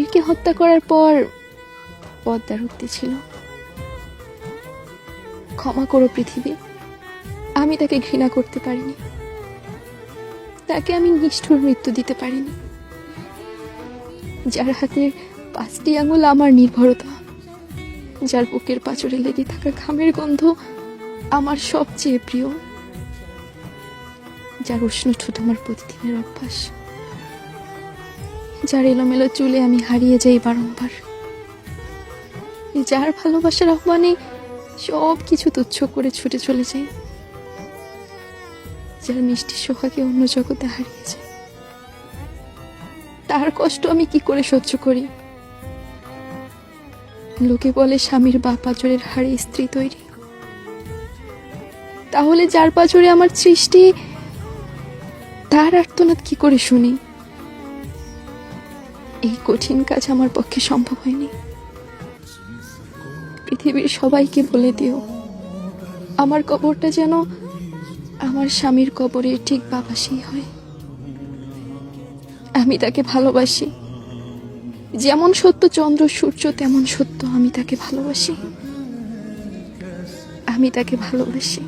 আমিরকে হত্যা করার পর পদ্মার উক্তি ছিল। ক্ষমা করো পৃথিবী, আমি তাকে ঘৃণা করতে পারিনি। তাকে আমি নিষ্ঠুর মৃত্যু দিতে পারিনি। যার হাতে পাঁচটি আঙুল আমার নির্ভরতা, যার বুকের পাচরে লেগে থাকা ঘামের গন্ধ আমার সবচেয়ে প্রিয়। যার উষ্ণ ঠোঁট আমার প্রতিদিনের অভ্যাস। যার এলোমেলো চুলে আমি হারিয়ে যাই বারংবার। যার ভালোবাসার আহ্বানে সব কিছু তুচ্ছ করে ছুটে চলে যাই। যার মিষ্টি সোহাগে অন্য জগতে হারিয়ে যায় তার কষ্ট আমি কি করে সহ্য করি? লোকে বলে স্বামীর বা পাচরের হাড়ে স্ত্রী তৈরি। তাহলে যার পাচরে আমার সৃষ্টি, তার আর্তনাদ কি করে শুনি? এই কঠিন কাজ আমার পক্ষে সম্ভব হয়নি। পৃথিবীর সবাইকে বলে দিও, আমার কবরটা যেন আমার স্বামীর কবরের ঠিক বাপাসেই হয়। আমি তাকে ভালোবাসি। যেমন সত্য চন্দ্র, সূর্য, তেমন সত্য আমি তাকে ভালোবাসি। আমি তাকে ভালোবাসি।